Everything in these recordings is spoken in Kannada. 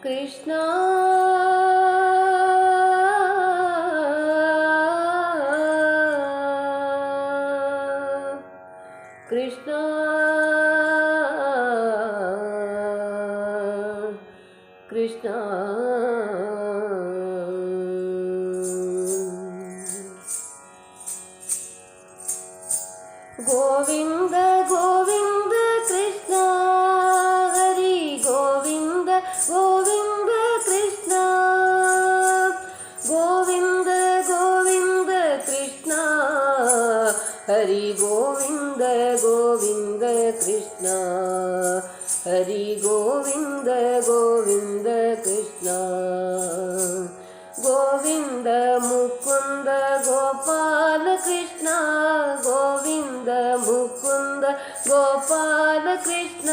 Krishna Krishna Krishna Govinda ಹರಿ ಗೋವಿಂದ ಗೋವಿಂದ ಕೃಷ್ಣ ಹರಿ ಗೋವಿಂದ ಗೋವಿಂದ ಕೃಷ್ಣ ಗೋವಿಂದ ಮುಕುಂದ ಗೋಪಾಲ ಕೃಷ್ಣ ಗೋವಿಂದ ಮುಕುಂದ ಗೋಪಾಲ ಕೃಷ್ಣ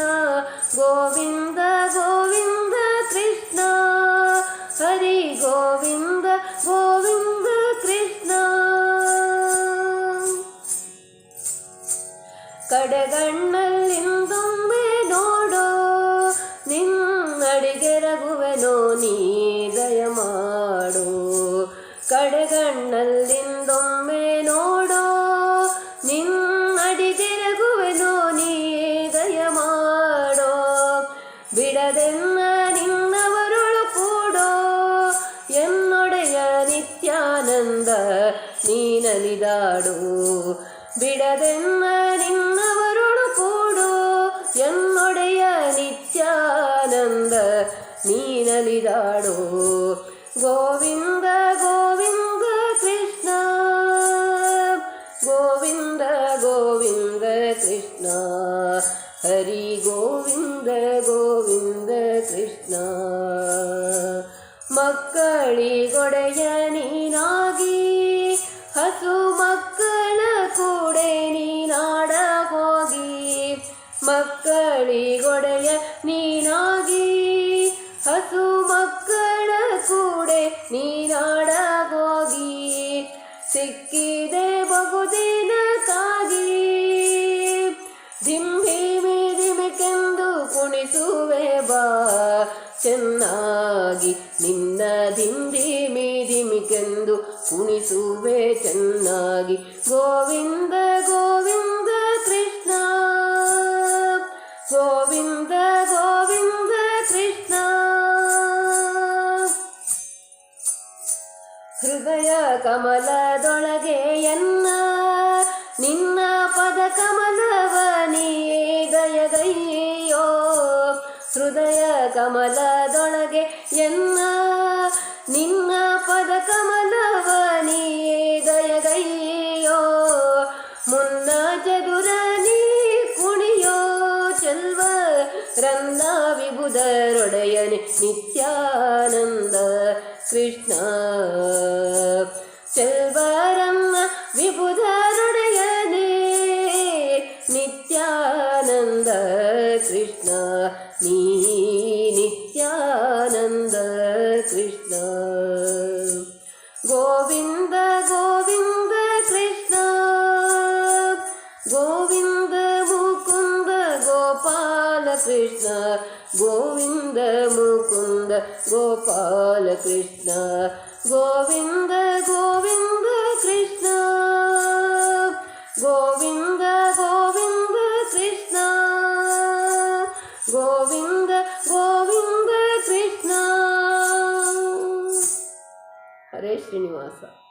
ಗೋವಿಂದ ಗೋವಿಂದ ಕೃಷ್ಣ ಹರಿ ಗೋವಿಂದ ಗೋವಿಂದ ಕಡೆಗಣ್ಣಲ್ಲಿಂದೊಮ್ಮೆ ನೋಡೋ ನಿನ್ನಡಿಗೆ ರಘುವೆನೋ ನೀ ದಯ ಮಾಡು ಕಡೆಗಣ್ಣಲ್ಲಿಂದೊಮ್ಮೆ ನೋಡೋ ನಿನ್ನಡಿಗೆ ರಘುವೆನೋ ನೀ ದಯ ಮಾಡೋ ಬಿಡದೆನ್ನ ನಿನ್ನವರುಳು ಕೂಡೋ ಎನ್ನೊಡೆಯ ನಿತ್ಯಾನಂದ ನೀನಲಿದಾಡು ಬಿಡದೆನ್ನ ನಿನ್ನವರುಳು ಗೋವಿಂದ ಗೋವಿಂದ ಕೃಷ್ಣ. ಗೋವಿಂದ ಗೋವಿಂದ ಕೃಷ್ಣ. ಹರಿ ಗೋವಿಂದ ಗೋವಿಂದ ಕೃಷ್ಣ. ಮಕ್ಕಳಿಗೊಡೆಯ ನೀನಾಗಿ, ಹಸು ಮಕ್ಕಳ ಕೂಡೆ ನೀನಾಡ ಹೋಗಿ. ಮಕ್ಕಳಿಗೊಡೆಯ ನೀನಾಗಿ, ಹಸು ಮಕ್ಕಳ ಕೂಡೆ ನೀನಾಡ ಹೋಗಿ ಸಿಕ್ಕಿದೆ ಬಹುದಿನಕ್ಕಾಗಿ. ಧಿಂಭಿಮಿ ಧಿಮಿಕೆಂದು ಕುಣಿಸುವೆ ಬಾ, ಚೆನ್ನಾಗಿ ನಿನ್ನ ದಿಂಬಿ ಧಿಮಿಕೆಂದು ಕುಣಿಸುವೆ ಚೆನ್ನಾಗಿ. ಗೋವಿಂದ ಗೋವಿಂದ ಕೃಷ್ಣ, ಗೋವಿಂದ ಹೃದಯ ಕಮಲದೊಳಗೆ ಎನ್ನ, ನಿನ್ನ ಪದ ನೀ ದಯಗೈಯೋ ಹೃದಯ ಕಮಲದೊಳಗೆ ಎನ್ನ, ನಿನ್ನ ಪದ ನೀ ದಯಗೈಯೋ ಮುನ್ನ ಚದುರ ನೀ ಕುಣಿಯೋ ಚಲ್ವ, ರನ್ನ ವಿಬುಧರೊಡೆಯನೆ ನಿತ್ಯಾನಂದ. കൃഷ്ണ. ചെൽവാരമ്മ വിബുധരുടയ നിത്യാനന്ദ കൃഷ്ണ. നീ നിത്യാനന്ദ കൃഷ്ണ. ഗോവിന്ദ ഗോവിന്ദ കൃഷ്ണ. ഗോവിന്ദ മുകുന്ദ ഗോപാല കൃഷ്ണ. ഗോവിന്ദ గోపాల కృష్ణ గోవింద గోవింద కృష్ణ. గోవింద గోవింద కృష్ణ. గోవింద గోవింద కృష్ణ. హరే శ్రీనివాస.